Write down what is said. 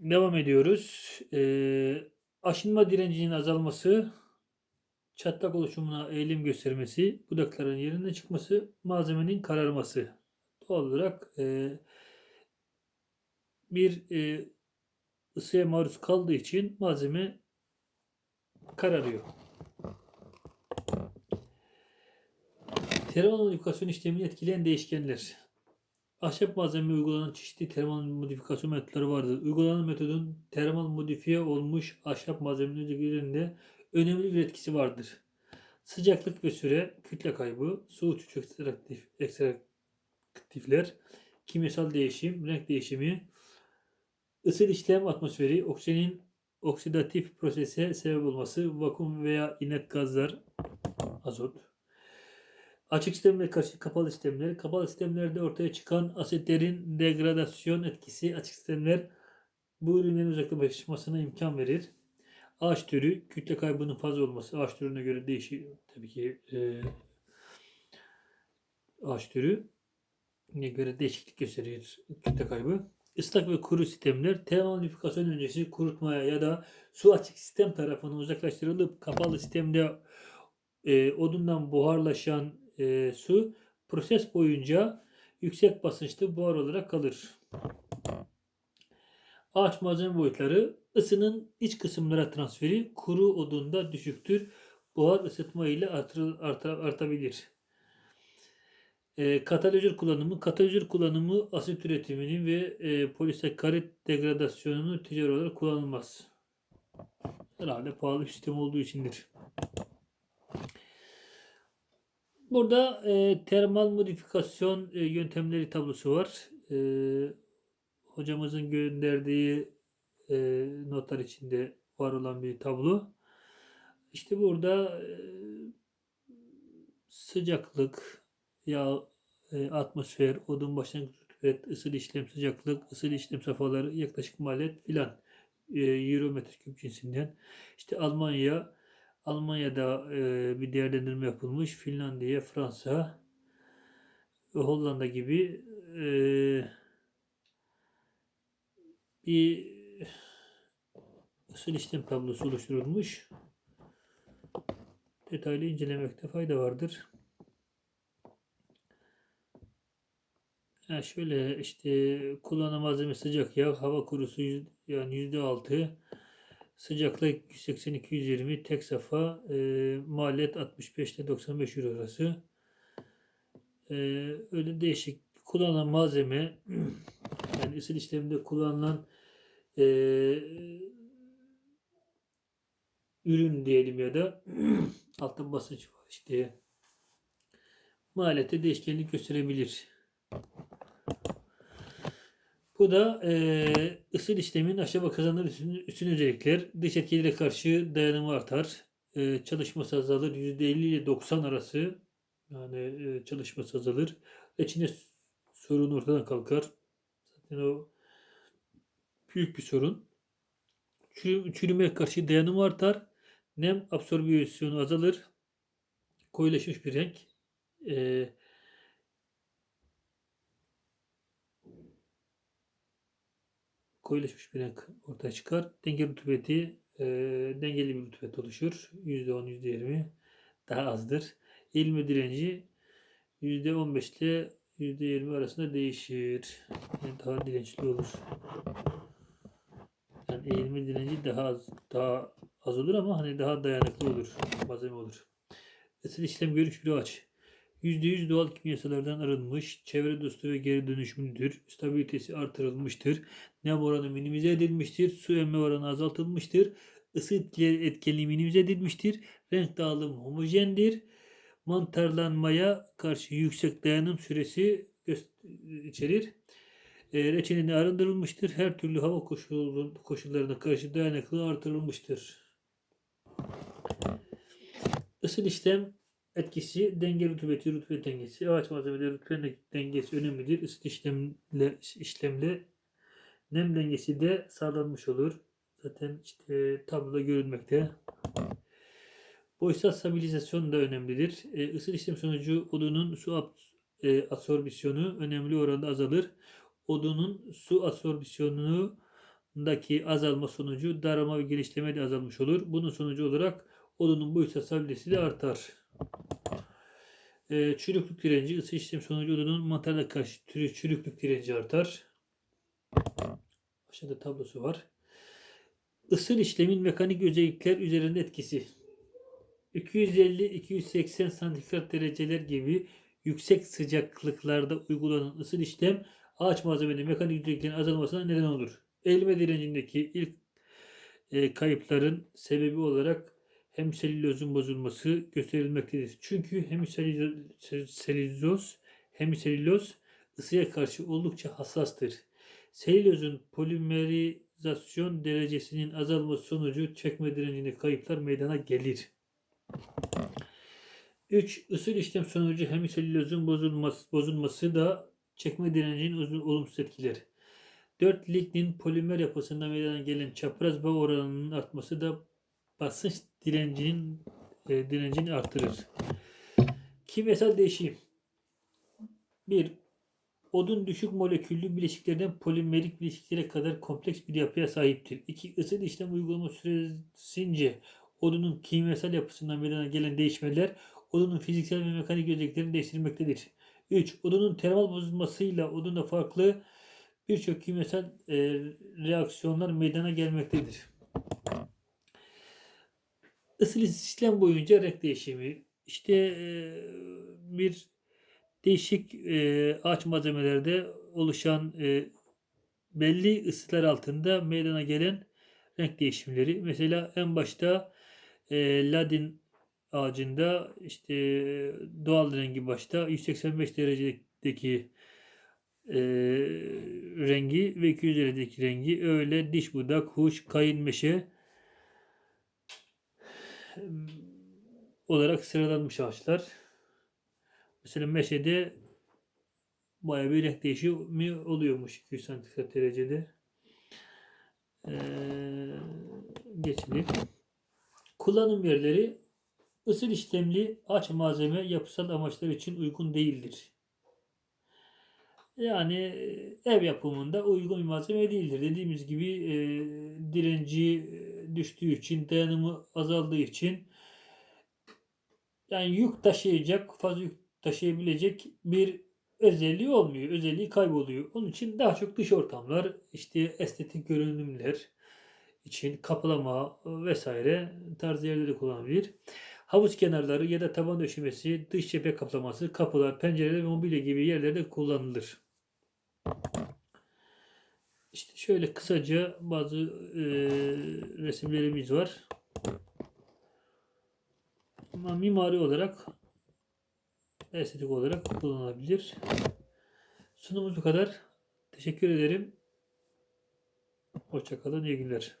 Devam ediyoruz. Ee, aşınma direncinin azalması, çatlak oluşumuna eğilim göstermesi, budakların yerine çıkması, malzemenin kararması. Doğal olarak e, bir e, ısıya maruz kaldığı için malzeme kararıyor. Termal modifikasyon işlemini etkileyen değişkenler. Ahşap malzeme uygulanan çeşitli termal modifikasyon metotları vardır. Uygulanan metodun termal modifiye olmuş ahşap malzemenin özelliklerinde önemli bir etkisi vardır. Sıcaklık ve süre, kütle kaybı, soğutucu ekstraktif, ekstraktifler, kimyasal değişim, renk değişimi, ısı işlem atmosferi, oksijenin oksidatif prosese sebep olması, vakum veya inet gazlar, azot, Açık sistemle karşı kapalı sistemler. Kapalı sistemlerde ortaya çıkan asitlerin degradasyon etkisi açık sistemler bu ürünlerin uzaklaşmasına imkan verir. Ağaç türü kütle kaybının fazla olması ağaç türüne göre değişir. Tabii ki e, ağaç türü ne göre değişiklik gösterir kütle kaybı. Islak ve kuru sistemler termomodifikasyon öncesi kurutmaya ya da su açık sistem tarafından uzaklaştırılıp kapalı sistemde e, odundan buharlaşan e, su proses boyunca yüksek basınçlı buhar olarak kalır. Ağaç malzeme boyutları ısının iç kısımlara transferi kuru odunda düşüktür. Buhar ısıtma ile artır, artar, artabilir. E, katalojör kullanımı katalojör kullanımı asit üretimini ve e, polisakkarit degradasyonunu ticari olarak kullanılmaz. Herhalde pahalı bir sistem olduğu içindir. Burada e, termal modifikasyon e, yöntemleri tablosu var. E, hocamızın gönderdiği e, notlar içinde var olan bir tablo. İşte burada e, sıcaklık, ya e, atmosfer, odun başlangıç rutubet, ısı işlem sıcaklık, ısı işlem safhaları, yaklaşık maliyet filan e, euro metreküp cinsinden. İşte Almanya Almanya'da e, bir değerlendirme yapılmış. Finlandiya, Fransa, Hollanda gibi e, bir ısıl işlem tablosu oluşturulmuş. Detaylı incelemekte fayda vardır. Yani şöyle işte kullanım malzeme sıcak yağ, hava kurusu yani yüzde altı, Sıcaklık 180-220 tek safa e, maliyet 65 ile 95 euro arası. E, öyle değişik kullanılan malzeme yani ısıl işleminde kullanılan e, ürün diyelim ya da altta basınç var işte maliyette değişkenlik gösterebilir. Bu da e, ısıl işlemin aşama kazanır üstün, üstün özellikler. Dış etkilere karşı dayanımı artar. E, çalışması azalır. %50 ile 90 arası yani e, çalışması azalır. Reçine sorunu ortadan kalkar. Zaten o büyük bir sorun. Çürü, çürümeye karşı dayanımı artar. Nem absorpsiyonu azalır. Koyulaşmış bir renk. E, koyulaşmış bir renk ortaya çıkar. Denge rutubeti e, dengeli bir rutubet oluşur. %10, %20 daha azdır. Eğilme direnci %15 ile %20 arasında değişir. Yani daha dirençli olur. Yani eğilme direnci daha az daha az olur ama hani daha dayanıklı olur. Malzeme olur. Isı işlem görüş bir ağaç. %100 doğal kimyasallardan arınmış, çevre dostu ve geri dönüşümlüdür. Stabilitesi artırılmıştır. Nem oranı minimize edilmiştir. Su emme oranı azaltılmıştır. Isı etkenliği minimize edilmiştir. Renk dağılımı homojendir. Mantarlanmaya karşı yüksek dayanım süresi içerir. E, reçinini arındırılmıştır. Her türlü hava koşullarına karşı dayanıklılığı artırılmıştır. Isıl işlem etkisi denge rutubeti, rutubet dengesi. Ağaç malzemeleri rutubet dengesi önemlidir. Isı işlemle, işlemle nem dengesi de sağlanmış olur. Zaten işte tabloda görülmekte. Boysal stabilizasyon da önemlidir. E, ısı işlem sonucu odunun su absorbisyonu önemli oranda azalır. Odunun su absorbisyonunu daki azalma sonucu daralma ve genişleme de azalmış olur. Bunun sonucu olarak odunun boyut stabilitesi de artar. Ee, çürüklük direnci ısı işlem sonucu odunun mantarına karşı türü çürüklük direnci artar. Aşağıda tablosu var. Isıl işlemin mekanik özellikler üzerinde etkisi. 250-280 santigrat dereceler gibi yüksek sıcaklıklarda uygulanan ısıl işlem ağaç malzemelerinin mekanik özelliklerinin azalmasına neden olur. Eğilme direncindeki ilk e, kayıpların sebebi olarak hemiselülozun bozulması gösterilmektedir. Çünkü hemiselüloz, hemiselüloz ısıya karşı oldukça hassastır. Selülozun polimerizasyon derecesinin azalması sonucu çekme direncinde kayıplar meydana gelir. 3. Isıl işlem sonucu hemiselülozun bozulması, bozulması da çekme direncinin olumsuz etkiler. 4. Lignin polimer yapısında meydana gelen çapraz bağ oranının artması da basınç direncinin e, direncini artırır. Kimyasal değişim 1. Odun düşük moleküllü bileşiklerden polimerik bileşiklere kadar kompleks bir yapıya sahiptir. 2. Isıl işlem uygulama süresince odunun kimyasal yapısından meydana gelen değişmeler odunun fiziksel ve mekanik özelliklerini değiştirmektedir. 3. Odunun termal bozulmasıyla odunda farklı birçok kimyasal e, reaksiyonlar meydana gelmektedir. Isıl işlem boyunca renk değişimi. İşte e, bir değişik e, ağaç malzemelerde oluşan e, belli ısılar altında meydana gelen renk değişimleri. Mesela en başta ladin ağacında işte doğal rengi başta 185 derecedeki rengi ve 200 derecedeki rengi öyle diş budak, huş, kayın meşe olarak sıralanmış ağaçlar. Mesela meşede bayağı bir renk değişimi oluyormuş 200 santigrat derecede. Ee, geçelim. Kullanım yerleri ısıl işlemli ağaç malzeme yapısal amaçlar için uygun değildir. Yani e, ev yapımında uygun bir malzeme değildir. Dediğimiz gibi e, direnci düştüğü için, dayanımı azaldığı için yani yük taşıyacak, fazla yük taşıyabilecek bir özelliği olmuyor. Özelliği kayboluyor. Onun için daha çok dış ortamlar, işte estetik görünümler için kaplama vesaire tarzı yerlerde kullanılabilir. Havuz kenarları ya da taban döşemesi, dış cephe kaplaması, kapılar, pencereler ve mobilya gibi yerlerde kullanılır. İşte şöyle kısaca bazı e, resimlerimiz var. Ama mimari olarak estetik olarak kullanılabilir. Sunumumuz bu kadar. Teşekkür ederim. Hoşçakalın. iyi günler.